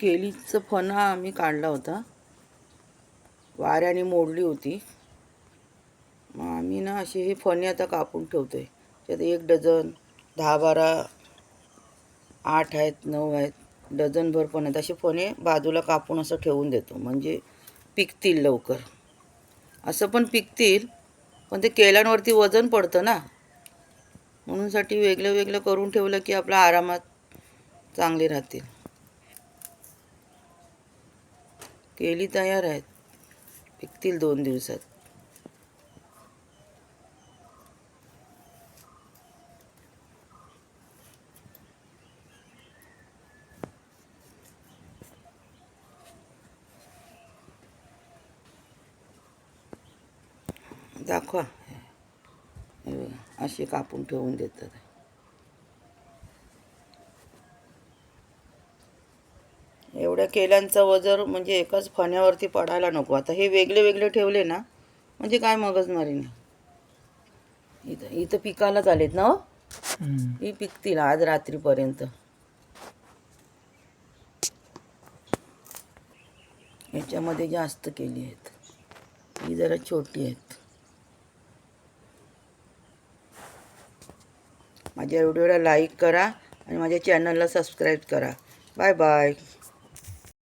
केळीचं फणा आम्ही काढला होता. वाऱ्याने मोडली होती. मग आम्ही ना असे हे फणे आता कापून ठेवतो आहे त्यात एक डझन दहा बारा आठ आहेत नऊ आहेत डझनभर पण आहेत. असे फणे बाजूला कापून असं ठेवून देतो. म्हणजे पिकतील लवकर. असं पण पिकतील पण ते केळ्यांवरती वजन पडतं ना. म्हणूनसाठी वेगळं वेगळं करून ठेवलं की आपलं आरामात चांगले राहतील. केळी तयार आहेत. पिकतील दोन दिवसात. दाखवा. असे कापून ठेवून देतात. एवढ्या केल्यांचा वजर म्हणजे एकाच फण्यावरती पडायला नको. आता हे वेगळे वेगळे ठेवले ना म्हणजे काय मगजमारी नाही इथं इथं पिकालाच आलेत ना हो? ही पिकतील आज रात्रीपर्यंत. याच्यामध्ये जास्त केली आहेत. ही जरा छोटी आहेत. माझ्या व्हिडिओला लाईक करा आणि माझ्या चॅनलला सबस्क्राईब करा. Bye bye.